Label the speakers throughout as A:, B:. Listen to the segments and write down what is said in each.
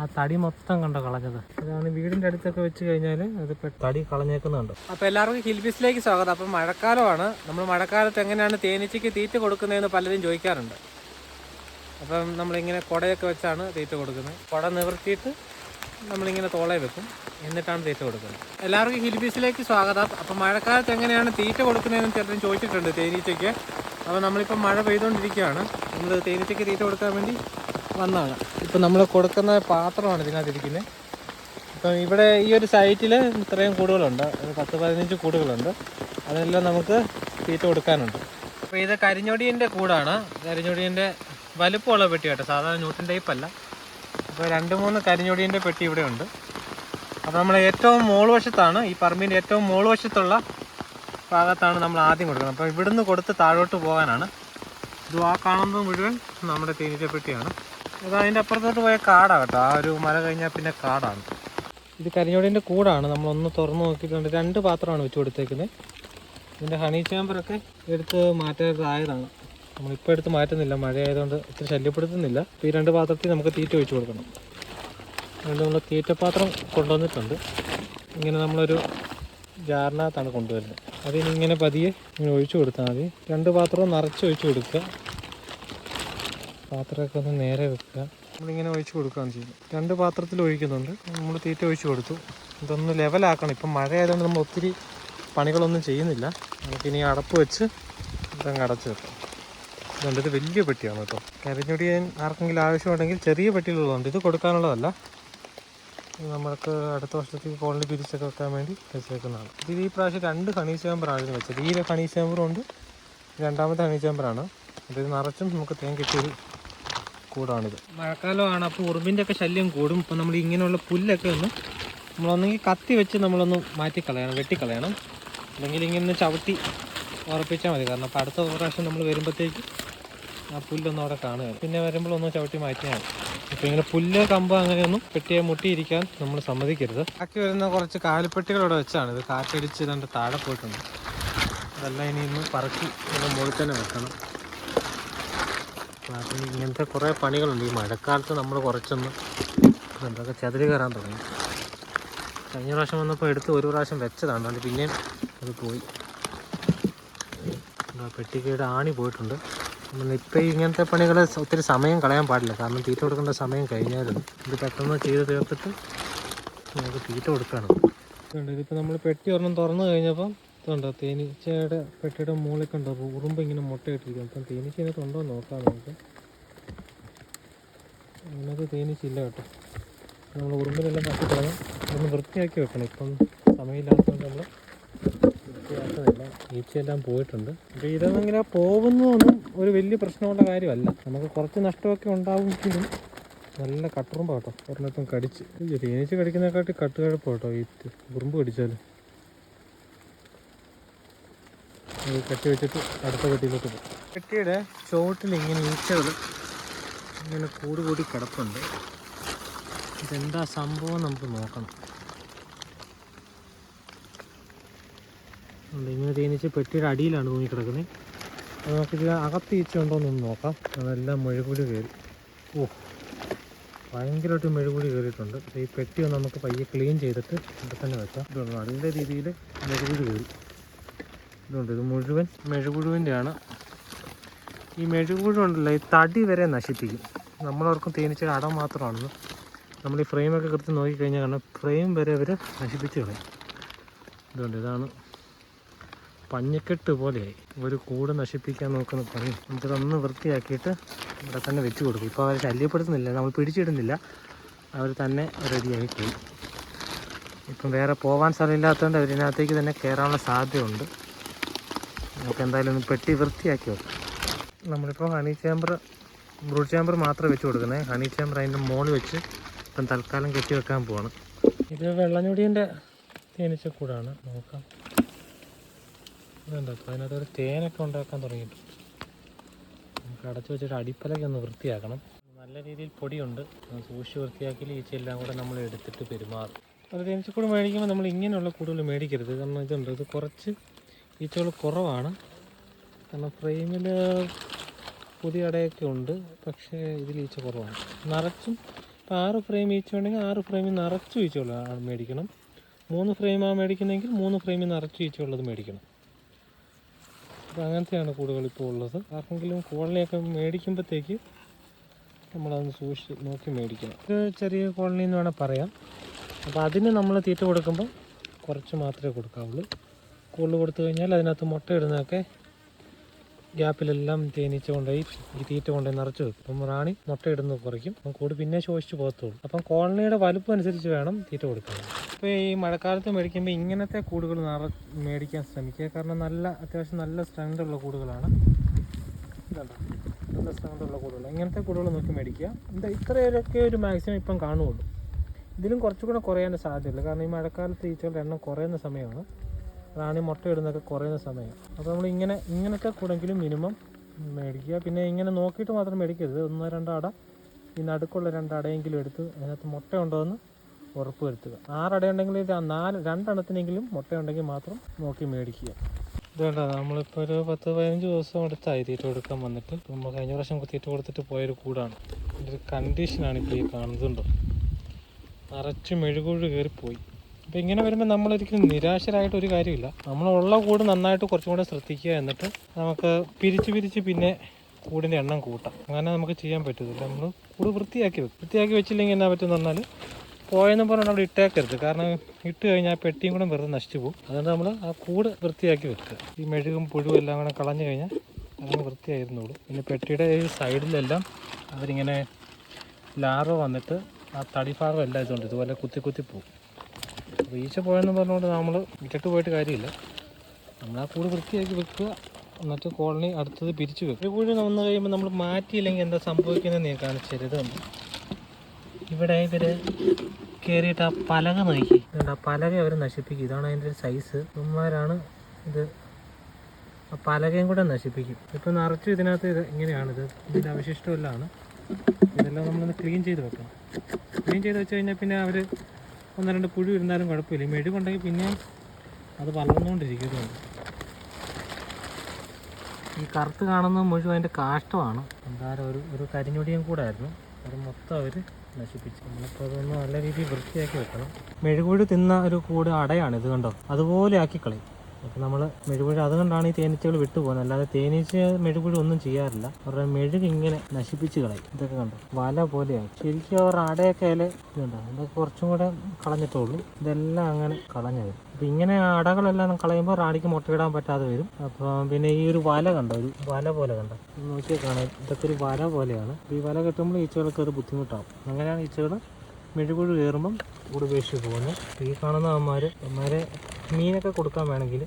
A: ആ തടി മൊത്തം കണ്ടോ കളഞ്ഞത്. അതാണ് വീടിന്റെ അടുത്തൊക്കെ വെച്ച് കഴിഞ്ഞാൽ അത് തടി കളഞ്ഞേക്കുന്നുണ്ട് അപ്പോൾ എല്ലാവർക്കും ഹിൽബിസിലേക്ക് സ്വാഗതം. അപ്പോൾ മഴക്കാലമാണ്. നമ്മൾ മഴക്കാലത്ത് എങ്ങനെയാണ് തേനീച്ചയ്ക്ക് തീറ്റ കൊടുക്കുന്നതെന്ന് പലരും ചോദിക്കാറുണ്ട്. അപ്പം നമ്മളിങ്ങനെ കുടയൊക്കെ വെച്ചാണ് തീറ്റ കൊടുക്കുന്നത്. കുട നിവർത്തിയിട്ട് നമ്മളിങ്ങനെ തോളെ വെക്കും. എന്നിട്ടാണ് തീറ്റ കൊടുക്കുന്നത്. എല്ലാവർക്കും ഹിൽബീസിലേക്ക് സ്വാഗതം. അപ്പം മഴക്കാലത്ത് എങ്ങനെയാണ് തീറ്റ കൊടുക്കുന്നതെന്ന് ചിലരും ചോദിച്ചിട്ടുണ്ട് തേനീച്ചയ്ക്ക്. അപ്പോൾ നമ്മളിപ്പോൾ മഴ പെയ്തുകൊണ്ടിരിക്കുകയാണ് നമ്മൾ തേനീച്ചയ്ക്ക് തീറ്റ കൊടുക്കാൻ വേണ്ടി വന്നതാണ്. ഇപ്പം നമ്മൾ കൊടുക്കുന്ന പാത്രമാണ് ഇതിനകത്ത് ഇരിക്കുന്നത് ഇപ്പം ഇവിടെ ഈ ഒരു സൈറ്റിൽ ഇത്രയും കൂടുകളുണ്ട്. പത്ത് പതിനഞ്ച് കൂടുകളുണ്ട്. അതെല്ലാം നമുക്ക് തീറ്റ കൊടുക്കാനുണ്ട്. അപ്പോൾ ഇത് കരിഞ്ഞൊടിയന്റെ കൂടാണ്. കരിഞ്ഞൊടിയന്റെ വലുപ്പമുള്ള പെട്ടി കേട്ടോ സാധാരണ ന്യൂട്ടൻ ടൈപ്പ് അല്ല. അപ്പോൾ രണ്ട് മൂന്ന് കരിഞ്ഞൊടിയന്റെ പെട്ടി ഇവിടെ ഉണ്ട്. അപ്പോൾ നമ്മൾ ഏറ്റവും മോൾ വശത്താണ് ഈ പറമ്പിന്റെ ഏറ്റവും മോൾ വശത്തുള്ള ഭാഗത്താണ് നമ്മൾ ആദ്യം കൊടുക്കുന്നത്. അപ്പോൾ ഇവിടുന്ന് കൊടുത്ത് താഴോട്ട് പോകാനാണ് ഇത് ആ കാണുന്നത് മുഴുവൻ നമ്മുടെ തേനീച്ച പെട്ടിയാണ് അത് അതിന്റെ അപ്പുറത്തോട്ട് പോയ കാടാണ് കേട്ടോ. ആ ഒരു മല കഴിഞ്ഞാൽ പിന്നെ കാടാണ്. ഇത് കരിഞ്ഞോടിന്റെ കൂടാണ്. നമ്മളൊന്ന് തുറന്ന് നോക്കിയിട്ടുണ്ട്. രണ്ട് പാത്രമാണ് വെച്ച് കൊടുത്തേക്കുന്നത് ഇതിന്റെ ഹണി ചേമ്പറൊക്കെ എടുത്ത് മാറ്റേണ്ടതായതാണ് നമ്മളിപ്പോൾ എടുത്ത് മാറ്റുന്നില്ല. മഴ ആയതുകൊണ്ട് ഒത്തിരി ശല്യപ്പെടുത്തുന്നില്ല. അപ്പോൾ ഈ രണ്ട് പാത്രത്തിൽ നമുക്ക് തീറ്റ ഒഴിച്ചു കൊടുക്കണം. അതുകൊണ്ട് നമ്മൾ തീറ്റപാത്രം കൊണ്ടുവന്നിട്ടുണ്ട്. ഇങ്ങനെ നമ്മളൊരു ജാറിനകത്താണ് കൊണ്ടുവരുന്നത്. അതിനിങ്ങനെ പതിയെ ഇങ്ങനെ ഒഴിച്ചു കൊടുത്താൽ മതി. രണ്ട് പാത്രവും നിറച്ച് ഒഴിച്ചു കൊടുക്കുക. പാത്രമൊക്കെ ഒന്ന് നേരെ വെക്കുക. നമ്മളിങ്ങനെ ഒഴിച്ചു കൊടുക്കുകയാണ് ചെയ്യുന്നത്. രണ്ട് പാത്രത്തിൽ ഒഴിക്കുന്നുണ്ട്. നമ്മൾ തീറ്റ ഒഴിച്ചു കൊടുത്തു. ഇതൊന്ന് ലെവലാക്കണം. ഇപ്പം മഴ ആയതുകൊണ്ട് നമ്മൾ ഒത്തിരി പണികളൊന്നും ചെയ്യുന്നില്ല. നമുക്കിനി അടപ്പ് വെച്ച് ഇതങ്ങ് അടച്ചു വെക്കാം. ഇതുണ്ട്. ഇത് വലിയ പെട്ടിയാണ് കേട്ടോ. കരഞ്ഞൊടിയാൻ ആർക്കെങ്കിലും ആവശ്യമുണ്ടെങ്കിൽ ചെറിയ പെട്ടിയിലുള്ളതുണ്ട്. ഇത് കൊടുക്കാനുള്ളതല്ല. നമ്മൾക്ക് അടുത്ത വർഷത്തേക്ക് കോളനി പിരിച്ചൊക്കെ വെക്കാൻ വേണ്ടി വെച്ചേക്കുന്നതാണ്. ഇത് ഈ പ്രാവശ്യം രണ്ട് ഹണി ചേമ്പറാണ് വെച്ചത്. ഈ ഹണി ചേമ്പറും ഉണ്ട് രണ്ടാമത്തെ ഹണി ചേമ്പറാണ്. അതായത് നിറച്ചും നമുക്ക് തേൻ കിട്ടിയൊരു കൂടാണിത്. മഴക്കാലമാണ് അപ്പോൾ ഉറുമ്പിന്റെ ഒക്കെ ശല്യം കൂടും. ഇപ്പോൾ നമ്മൾ ഇങ്ങനെയുള്ള പുല്ലൊക്കെ ഒന്ന് നമ്മളൊന്നെങ്കിൽ കത്തി വെച്ച് നമ്മളൊന്ന് മാറ്റിക്കളയണം വെട്ടിക്കളയണം. അല്ലെങ്കിൽ ഇങ്ങനെ ചവിട്ടി ഉറപ്പിച്ചാൽ മതി. കാരണം അപ്പോൾ അടുത്ത പ്രാവശ്യം നമ്മൾ വരുമ്പോഴത്തേക്ക് ആ പുല്ലൊന്നും അവിടെ കാണുക പിന്നെ വരുമ്പോൾ ഒന്ന് ചവിട്ടി മാറ്റിയാൽ മതി. ഇപ്പം ഇങ്ങനെ പുല്ല് കമ്പ് അങ്ങനെയൊന്നും പെട്ടിയെ മുട്ടിയിരിക്കാൻ നമ്മൾ സമ്മതിക്കരുത്. ബാക്കി വരുന്ന കുറച്ച് കാലിപ്പെട്ടികളോടെ വെച്ചാണ്. ഇത് കാറ്റടിച്ച് ഇതിന്റെ താഴെ പോയിട്ടുണ്ട്. അതെല്ലാം ഇനി ഇന്ന് പറക്കി മുകളിൽ തന്നെ വെക്കണം. അപ്പം ഇങ്ങനത്തെ കുറേ പണികളുണ്ട്. ഈ മഴക്കാലത്ത് നമ്മൾ കുറച്ചൊന്ന് എന്തൊക്കെ ചതിരി കയറാൻ തുടങ്ങി. കഴിഞ്ഞ പ്രാവശ്യം വന്നപ്പോൾ എടുത്ത് ഒരു പ്രാവശ്യം വെച്ചതാണ്. അതുകൊണ്ട് പിന്നെയും അത് പോയി. പെട്ടിക്കയുടെ ആണി പോയിട്ടുണ്ട്. ഇപ്പം ഇങ്ങനത്തെ പണികൾ ഒത്തിരി സമയം കളയാൻ പാടില്ല. കാരണം തീറ്റ കൊടുക്കേണ്ട സമയം കഴിഞ്ഞായിരുന്നു ഇത് പെട്ടെന്ന് ചെയ്ത് തീർത്തിട്ട് നമുക്ക് തീറ്റ കൊടുക്കണം. ഇതിപ്പോൾ നമ്മൾ പെട്ടി ഒരെണ്ണം തുറന്നു കഴിഞ്ഞപ്പം ഇതുണ്ട് തേനീച്ചയുടെ പെട്ടിയുടെ മുകളിൽ കണ്ടോ ഉറുമ്പ് ഇങ്ങനെ മുട്ടയിട്ടിരിക്കും. അപ്പം തേനീച്ച ഇതിനകത്ത് ഉണ്ടോ എന്ന് നോക്കാം നമുക്ക്. ഇതിനകത്ത് തേനീച്ച ഇല്ല കേട്ടോ. നമ്മൾ ഉറുമ്പിനെല്ലാം കത്തിക്കണം ഒന്ന് വൃത്തിയാക്കി വെക്കണം. ഇപ്പം സമയമില്ലാത്തതുകൊണ്ട് നമ്മൾ വൃത്തിയാക്കുന്നില്ല ഈച്ചയെല്ലാം പോയിട്ടുണ്ട്. അപ്പോൾ ഇതൊന്നും ഇങ്ങനെ പോകുന്നതൊന്നും ഒരു വലിയ പ്രശ്നമുള്ള കാര്യമല്ല. നമുക്ക് കുറച്ച് നഷ്ടമൊക്കെ ഉണ്ടാവുമെങ്കിലും നല്ല കട്ടുറുമ്പ് കേട്ടോ. ഒരെണ്ണത്തും കടിച്ച്. തേനീച്ച കടിക്കുന്നതിനെക്കാട്ടി കട്ടുകഴപ്പ് കേട്ടോ ഈ ഉറുമ്പ് കടിച്ചാൽ കെട്ടി വെച്ചിട്ട് അടുത്ത കെട്ടിയിലോട്ട് പോകും. കെട്ടിയുടെ ചുവട്ടിൽ ഇങ്ങനെ ഈച്ചകൾ ഇങ്ങനെ കൂടുകൂടി കൂടി കിടപ്പുണ്ട്. ഇതെന്താ സംഭവം നമുക്ക് നോക്കണം. ഇങ്ങനെ തേനീച്ച പെട്ടിയുടെ അടിയിലാണ് തൂങ്ങി കിടക്കുന്നത് അത് നമുക്ക് ഇതിൽ അകത്ത് ഈച്ച ഉണ്ടോ എന്നൊന്ന് നോക്കാം. അതെല്ലാം മെഴുകുടി കയറി. ഓ ഭയങ്കരമായിട്ട് മെഴുകുടി കയറിയിട്ടുണ്ട്. ഈ പെട്ടി ഒന്ന് നമുക്ക് പയ്യെ ക്ലീൻ ചെയ്തിട്ട് ഇവിടെ തന്നെ വെക്കാം. നല്ല രീതിയിൽ മെഴുകുടി കയറി. ഇതുണ്ട് ഇത് മുഴുവൻ മെഴുകുഴുവിന്റെയാണ് ഈ മെഴുകുഴു ഉണ്ടല്ലോ ഈ തടി വരെ നശിപ്പിക്കും. നമ്മളവർക്കും തേനീച്ചയുടെ അടം മാത്രമാണെന്ന്. നമ്മൾ ഈ ഫ്രെയിമൊക്കെ കൃത്യം നോക്കിക്കഴിഞ്ഞാൽ കാരണം ഫ്രെയിം വരെ അവർ നശിപ്പിച്ച് കളയും. ഇതുണ്ട് ഇതാണ് പഞ്ഞക്കെട്ട് പോലെയായി ഒരു കൂട് നശിപ്പിക്കാൻ നോക്കുന്ന പണി നമുക്കിതൊന്ന് വൃത്തിയാക്കിയിട്ട് ഇവിടെ തന്നെ വെച്ച് കൊടുക്കും. ഇപ്പോൾ അവർ ശല്യപ്പെടുത്തുന്നില്ല. നമ്മൾ പിടിച്ചിടുന്നില്ല. അവർ തന്നെ റെഡിയായി പോയി. ഇപ്പം വേറെ പോകാൻ സ്ഥലമില്ലാത്തതുകൊണ്ട് അവരിനകത്തേക്ക് തന്നെ കയറാനുള്ള സാധ്യതയുണ്ട്. നമുക്ക് എന്തായാലും ഒന്ന് പെട്ടി വൃത്തിയാക്കി വെക്കാം. നമ്മളിപ്പോൾ ഹണി ചേമ്പർ ബ്രൂഡ് ചേമ്പർ മാത്രമേ വെച്ച് കൊടുക്കുന്നത് ഹണി ചേമ്പർ അതിന്റെ മുകളിൽ വെച്ച് ഇപ്പം തൽക്കാലം കെട്ടി വെക്കാൻ പോവാണ്. ഇത് വെള്ളഞ്ഞൊടിയന്റെ തേനീച്ചക്കൂടാണ്. നോക്കാം. അപ്പോൾ അതിനകത്ത് ഒരു തേനൊക്കെ ഉണ്ടാക്കാൻ തുടങ്ങിയിട്ടുണ്ട് നമുക്ക് അടച്ചു വെച്ചിട്ട് അടിപ്പലൊക്കെ ഒന്ന് വൃത്തിയാക്കണം. നല്ല രീതിയിൽ പൊടിയുണ്ട്. സൂക്ഷിച്ച് വൃത്തിയാക്കി ഈച്ചയെല്ലാം കൂടെ നമ്മൾ എടുത്തിട്ട് പെരുമാറും. അത് തേനീച്ചക്കൂട് മേടിക്കുമ്പോൾ നമ്മൾ ഇങ്ങനെയുള്ള കൂടുതൽ മേടിക്കരുത്. കാരണം ഇതുണ്ട്. ഇത് കുറച്ച് ഈച്ചകൾ കുറവാണ്. കാരണം ഫ്രെയിമിൽ പുതിയ അടയൊക്കെ ഉണ്ട്. പക്ഷേ ഇതിൽ ഈച്ച കുറവാണ്. നിറച്ചും ഇപ്പോൾ ആറ് ഫ്രെയിം ഈച്ച ഉണ്ടെങ്കിൽ ആറ് ഫ്രെയിമിൽ നിറച്ചു ഈച്ചകൾ മേടിക്കണം. മൂന്ന് ഫ്രെയിമാണ് മേടിക്കുന്നതെങ്കിൽ മൂന്ന് ഫ്രെയിമിൽ നിറച്ചു ഈച്ചകളത് മേടിക്കണം. അപ്പോൾ അങ്ങനത്തെയാണ് കൂടുകൾ ഇപ്പോൾ ഉള്ളത്. ആർക്കെങ്കിലും കോളനിയൊക്കെ മേടിക്കുമ്പോഴത്തേക്ക് നമ്മളതൊന്ന് സൂക്ഷിച്ച് നോക്കി മേടിക്കണം. ഒരു ചെറിയ കോളനി എന്ന് വേണേൽ പറയാം. അപ്പോൾ അതിന് നമ്മൾ തീറ്റ കൊടുക്കുമ്പോൾ കുറച്ച് മാത്രമേ കൊടുക്കാവുള്ളൂ. കൂടുതൽ കൊടുത്തു കഴിഞ്ഞാൽ അതിനകത്ത് മുട്ട ഇടുന്നതൊക്കെ ഗ്യാപ്പിലെല്ലാം തേനീച്ച കൊണ്ടുപോയി ഈ തീറ്റ കൊണ്ടുപോയി നിറച്ച് വെക്കും. അപ്പം റാണി മുട്ട ഇടുന്നത് കുറയ്ക്കും. അപ്പം കൂട് പിന്നെ ശോഷിച്ച് പോകത്തുള്ളൂ. അപ്പം കോളനിയുടെ വലുപ്പം അനുസരിച്ച് വേണം തീറ്റ കൊടുക്കാൻ. അപ്പോൾ ഈ മഴക്കാലത്ത് മേടിക്കുമ്പോൾ ഇങ്ങനത്തെ കൂടുകൾ നിറ മേടിക്കാൻ ശ്രമിക്കുക. കാരണം നല്ല അത്യാവശ്യം നല്ല സ്ട്രെങ്ത് ഉള്ള കൂടുകളാണ്. നല്ല സ്ട്രെങ്ത് ഉള്ള കൂടുകൾ. ഇങ്ങനത്തെ കൂടുകൾ നോക്കി മേടിക്കുക. എന്താ ഇത്രയൊക്കെ ഒരു മാക്സിമം ഇപ്പം കാണുകയുള്ളൂ. ഇതിലും കുറച്ചുകൂടെ കുറയാൻ സാധ്യതയുള്ളൂ കാരണം ഈ മഴക്കാലത്ത് ഈച്ചകളുടെ എണ്ണം കുറയുന്ന സമയമാണ്. റാണി മുട്ട ഇടുന്നൊക്കെ കുറയുന്ന സമയം. അപ്പോൾ നമ്മൾ ഇങ്ങനെ ഇങ്ങനെയൊക്കെ കൂടെങ്കിലും മിനിമം മേടിക്കുക. പിന്നെ ഇങ്ങനെ നോക്കിയിട്ട് മാത്രം മേടിക്കരുത്. ഒന്നോ രണ്ടോ അട ഈ നടുക്കുള്ള രണ്ടടയെങ്കിലും എടുത്ത് അതിനകത്ത് മുട്ടയുണ്ടോയെന്ന് ഉറപ്പ് വരുത്തുക ആറട ഉണ്ടെങ്കിൽ ഇത് നാല് രണ്ടെണ്ണത്തിനെങ്കിലും മുട്ടയുണ്ടെങ്കിൽ മാത്രം നോക്കി മേടിക്കുക. ഇത് വേണ്ട നമ്മളിപ്പോൾ ഒരു പത്ത് പതിനഞ്ച് ദിവസം അടുത്തായി തീറ്റ കൊടുക്കാൻ വന്നിട്ട്. നമ്മൾ കഴിഞ്ഞ പ്രാവശ്യം തീറ്റ കൊടുത്തിട്ട് പോയൊരു കൂടാണ്. ഇതിന്റെ കണ്ടീഷനാണ് ഇപ്പോൾ ഈ കാണുന്നുണ്ടോ നിറച്ച് മെഴുകുഴി കയറിപ്പോയി അപ്പോൾ ഇങ്ങനെ വരുമ്പോൾ നമ്മളൊരിക്കലും നിരാശരായിട്ട് ഒരു കാര്യമില്ല. ഉള്ള കൂട് നന്നായിട്ട് കുറച്ചും കൂടെ ശ്രദ്ധിക്കുക എന്നിട്ട് നമുക്ക് പിരിച്ച് പിരിച്ച് പിന്നെ കൂടിന്റെ എണ്ണം കൂട്ടാം. അങ്ങനെ നമുക്ക് ചെയ്യാൻ പറ്റത്തില്ല. നമ്മൾ കൂട് വൃത്തിയാക്കി വെക്കും. വൃത്തിയാക്കി വെച്ചില്ലെങ്കിൽ എന്നാ പറ്റുമെന്ന് പറഞ്ഞാൽ പോയെന്ന് പറഞ്ഞാൽ നമ്മൾ ഇട്ടേക്കരുത്. കാരണം ഇട്ട് കഴിഞ്ഞാൽ പെട്ടിയും കൂടെ വെറുതെ നശിച്ചു പോകും. അതുകൊണ്ട് നമ്മൾ ആ കൂട് വൃത്തിയാക്കി വെക്കുക. ഈ മെഴുകും പുഴുവും എല്ലാം കൂടെ കളഞ്ഞു കഴിഞ്ഞാൽ അങ്ങനെ വൃത്തിയായിരുന്നുള്ളൂ പിന്നെ പെട്ടിയുടെ ഈ സൈഡിലെല്ലാം അവരിങ്ങനെ ലാർവ വന്നിട്ട് ആ തടിഭാഗം എല്ലാം ഇതുകൊണ്ട് ഇതുപോലെ കുത്തി കുത്തി പോകും. ഈച്ച പോയെന്ന് പറഞ്ഞുകൊണ്ട് നമ്മൾ വിറ്റിട്ട് പോയിട്ട് കാര്യമില്ല. നമ്മൾ ആ കൂട് വൃത്തിയാക്കി വെക്കുക. എന്നിട്ട് കോളനി അടുത്തത് പിരിച്ചു വെക്കും ഒരു കൂടി വന്നു കഴിയുമ്പോൾ നമ്മൾ മാറ്റിയില്ലെങ്കിൽ എന്താ സംഭവിക്കുന്നത് ഞാൻ കാണിച്ചരുത് ഇവിടെ ഇവർ കയറിയിട്ട് ആ പലക നോക്കി. ആ പലക അവർ നശിപ്പിക്കും. ഇതാണ് അതിന്റെ ഒരു സൈസ് ഉമ്മാരാണ് ഇത്. ആ പലകയും കൂടെ നശിപ്പിക്കും. ഇപ്പം നിറച്ചു ഇതിനകത്ത് ഇത് ഇങ്ങനെയാണിത്. ഇതിന്റെ അവശിഷ്ടമെല്ലാം ഇതെല്ലാം നമ്മളൊന്ന് ക്ലീൻ ചെയ്ത് വെക്കണം. ക്ലീൻ ചെയ്ത് വെച്ച് കഴിഞ്ഞാൽ പിന്നെ അവർ ഒന്ന് രണ്ട് പുഴു ഇരുന്നാലും കുഴപ്പമില്ല. ഈ മെഴുകുണ്ടെങ്കിൽ പിന്നെ അത് വളർന്നുകൊണ്ടിരിക്കുന്നുണ്ട് ഈ കറുത്ത് കാണുന്ന മുഴുവൻ അതിന്റെ കാഷ്ടമാണ്. എന്തായാലും ഒരു ഒരു കരിഞ്ഞൊടിയും കൂടെ ആയിരുന്നു അത് മൊത്തം അവർ നശിപ്പിച്ചു. നമ്മളിപ്പോൾ അതൊന്ന് നല്ല രീതിയിൽ വൃത്തിയാക്കി വെക്കണം. മെഴുകുഴി തിന്ന ഒരു കൂട് അടയാണ് ഇത് കണ്ടോ? അതുപോലെ ആക്കി കളയും അപ്പോൾ നമ്മൾ മെഴുകുഴി അതുകൊണ്ടാണ് ഈ തേനീച്ചകൾ വിട്ടുപോകുന്നത്. അല്ലാതെ തേനീച്ച മെഴുകുഴി ഒന്നും ചെയ്യാറില്ല. അവരുടെ മെഴുക് ഇങ്ങനെ നശിപ്പിച്ച് കളയും. ഇതൊക്കെ കണ്ടു? വല പോലെയാണ്. ശരിക്കും അവരുടെ അടയൊക്കെ ഇല ഇതുണ്ടോ? ഇതൊക്കെ കുറച്ചും കൂടെ കളഞ്ഞിട്ടുള്ളൂ ഇതെല്ലാം അങ്ങനെ കളഞ്ഞു വരും. അപ്പോൾ ഇങ്ങനെ അടകളെല്ലാം കളയുമ്പോൾ റാണിക്ക് മുട്ടയിടാൻ പറ്റാതെ വരും. അപ്പോൾ പിന്നെ ഈ ഒരു വല കണ്ട? ഒരു വല പോലെ കണ്ട? നോക്കിയാൽ കാണാം ഇതൊക്കെ ഒരു വല പോലെയാണ്. ഈ വല കെട്ടുമ്പോൾ ഈച്ചകൾക്ക് ഒരു ബുദ്ധിമുട്ടാകും അങ്ങനെയാണ് ഈച്ചകൾ മെഴുകുഴി കയറുമ്പം കൂടുപേക്ഷിച്ച് പോകുന്നത്. ഈ കാണുന്ന അമ്മമാർ അമ്മമാരെ മീനൊക്കെ കൊടുക്കാൻ വേണമെങ്കിൽ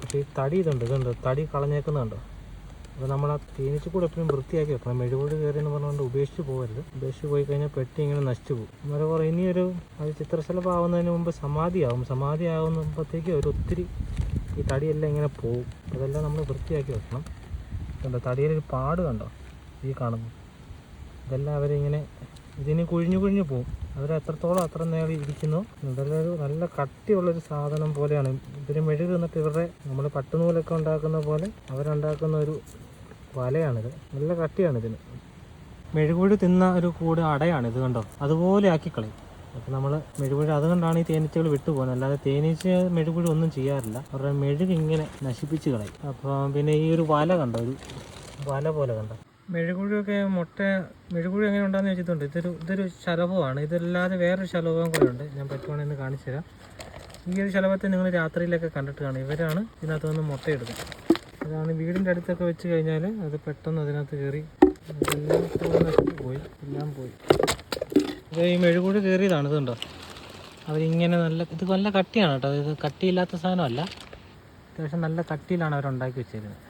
A: പക്ഷേ ഈ തടി ഇതുണ്ട് ഇതുണ്ട്. തടി കളഞ്ഞേക്കുന്നുണ്ടോ അപ്പോൾ നമ്മൾ ആ തേനീച്ച കൂടെ എപ്പോഴും വൃത്തിയാക്കി വെക്കണം. മെഴുകോട് കയറി എന്ന് പറഞ്ഞുകൊണ്ട് ഉപേക്ഷിച്ച് പോകരുത്. ഉപേക്ഷിച്ച് പോയി കഴിഞ്ഞാൽ പെട്ടി ഇങ്ങനെ നശിച്ചു പോകും. കുറേ ഇനിയൊരു അത് ചിത്രശലഭമാവുന്നതിന് മുമ്പ് സമാധിയാവും. സമാധി ആകുമ്പോഴത്തേക്ക് ഒരു ഒത്തിരി ഈ തടിയെല്ലാം ഇങ്ങനെ പോകും. അതെല്ലാം നമ്മൾ വൃത്തിയാക്കി വെക്കണം. കണ്ടോ? തടിയിലൊരു പാട് കണ്ടോ? ഈ കാണുന്നു ഇതെല്ലാം അവരിങ്ങനെ ഇതിന് കുഴിഞ്ഞു കുഴിഞ്ഞു പോകും അവർ എത്രത്തോളം അത്ര നേരം ഇരിക്കുന്നു. ഒരു നല്ല കട്ടിയുള്ളൊരു സാധനം പോലെയാണ്. ഇതിന് മെഴുക് നിന്നിട്ട് ഇവരുടെ നമ്മൾ പട്ടുനൂലൊക്കെ ഉണ്ടാക്കുന്ന പോലെ അവരുണ്ടാക്കുന്ന ഒരു വലയാണിത്. നല്ല കട്ടിയാണ് ഇതിന് മെഴുകുപൊടി തിന്ന ഒരു കൂട് അടയാണ് ഇത് കണ്ടോ? അതുപോലെ ആക്കി കളയും അപ്പോൾ നമ്മൾ മെഴുകുഴി അതുകൊണ്ടാണ് ഈ തേനീച്ചകൾ വിട്ടുപോകുന്നത്. അല്ലാതെ തേനീച്ച മെഴുകുഴി ഒന്നും ചെയ്യാറില്ല. അവരുടെ മെഴുക് ഇങ്ങനെ നശിപ്പിച്ച് കളയും. അപ്പം പിന്നെ ഈ ഒരു വല കണ്ടോ? ഒരു വല പോലെ കണ്ടോ? മെഴുകുഴിയൊക്കെ മുട്ട മെഴുകുഴി എങ്ങനെ ഉണ്ടാകുന്ന വെച്ചിട്ടുണ്ട് ഇതൊരു ഇതൊരു ശലഭമാണ്. ഇതല്ലാതെ വേറൊരു ശലഭവും കൂടെ ഉണ്ട്. ഞാൻ പറ്റുവാണെങ്കിൽ ഒന്ന് കാണിച്ചു തരാം. ഈ ഒരു ശലഭത്തെ നിങ്ങൾ രാത്രിയിലൊക്കെ കണ്ടിട്ട് കാണും. ഇവരാണ് ഇതിനകത്ത് വന്ന് മുട്ടയിടുന്നത് അതാണ് വീടിന്റെ അടുത്തൊക്കെ വെച്ച് കഴിഞ്ഞാൽ അത് പെട്ടെന്ന് അതിനകത്ത് കയറി എല്ലാം നശിച്ച് പോയി. എല്ലാം പോയി. ഇത് ഈ മെഴുകുഴി കയറിയതാണ് ഇതുണ്ടോ അവരിങ്ങനെ നല്ല ഇത് നല്ല കട്ടിയാണ് കേട്ടോ. ഇത് കട്ടിയില്ലാത്ത സാധനമല്ല. അത്യാവശ്യം നല്ല കട്ടിയിലാണ് അവരുണ്ടാക്കി വെച്ചേക്കുന്നത്.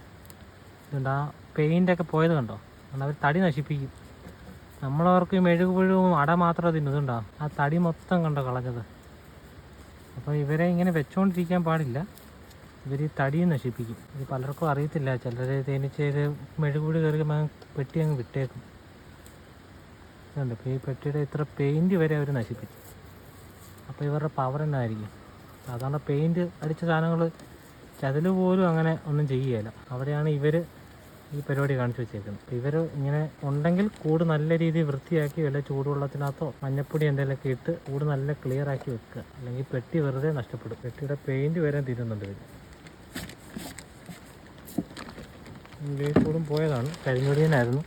A: ഇതുണ്ട്? ആ പെയിന്റൊക്കെ പോയത് കണ്ടോ? അതുകൊണ്ട് അവർ തടി നശിപ്പിക്കും. നമ്മളവർക്ക് മെഴുകു പുഴുവും അട മാത്രമേ തിന്നുന്നുണ്ടോ ആ തടി മൊത്തം കണ്ടോ കളഞ്ഞത്. അപ്പോൾ ഇവരെ ഇങ്ങനെ വെച്ചുകൊണ്ടിരിക്കാൻ പാടില്ല. ഇവർ ഈ തടിയും നശിപ്പിക്കും. ഇത് പലർക്കും അറിയത്തില്ല. ചിലർ തേനീച്ചയിൽ മെഴുകുപൊടി കയറി പെട്ടി അങ്ങ് വിട്ടേക്കും. ഇതുണ്ട്. ഇപ്പോൾ ഈ പെട്ടിയുടെ ഇത്ര പെയിന്റ് വരെ അവർ നശിപ്പിച്ചു അപ്പോൾ ഇവരുടെ പവർ എന്നായിരിക്കും. സാധാരണ പെയിന്റ് അടിച്ച സാധനങ്ങൾ ചതിൽ പോലും അങ്ങനെ ഒന്നും ചെയ്യുകയില്ല അവിടെയാണ് ഇവർ ഈ പരിപാടി കാണിച്ചു വെച്ചേക്കുന്നത്. ഇവർ ഇങ്ങനെ ഉണ്ടെങ്കിൽ കൂട് നല്ല രീതിയിൽ വൃത്തിയാക്കി വല്ല ചൂടുവെള്ളത്തിനകത്തോ മഞ്ഞപ്പൊടി എന്തെങ്കിലുമൊക്കെ ഇട്ട് കൂട് നല്ല ക്ലിയർ ആക്കി വെക്കുക. അല്ലെങ്കിൽ പെട്ടി വെറുതെ നഷ്ടപ്പെടും. പെട്ടിയുടെ പെയിന്റ് വരെ തീരുന്നുണ്ട് ഇവർ കൂടും പോയതാണ്. കരിഞ്ഞൊടിയനായിരുന്നു.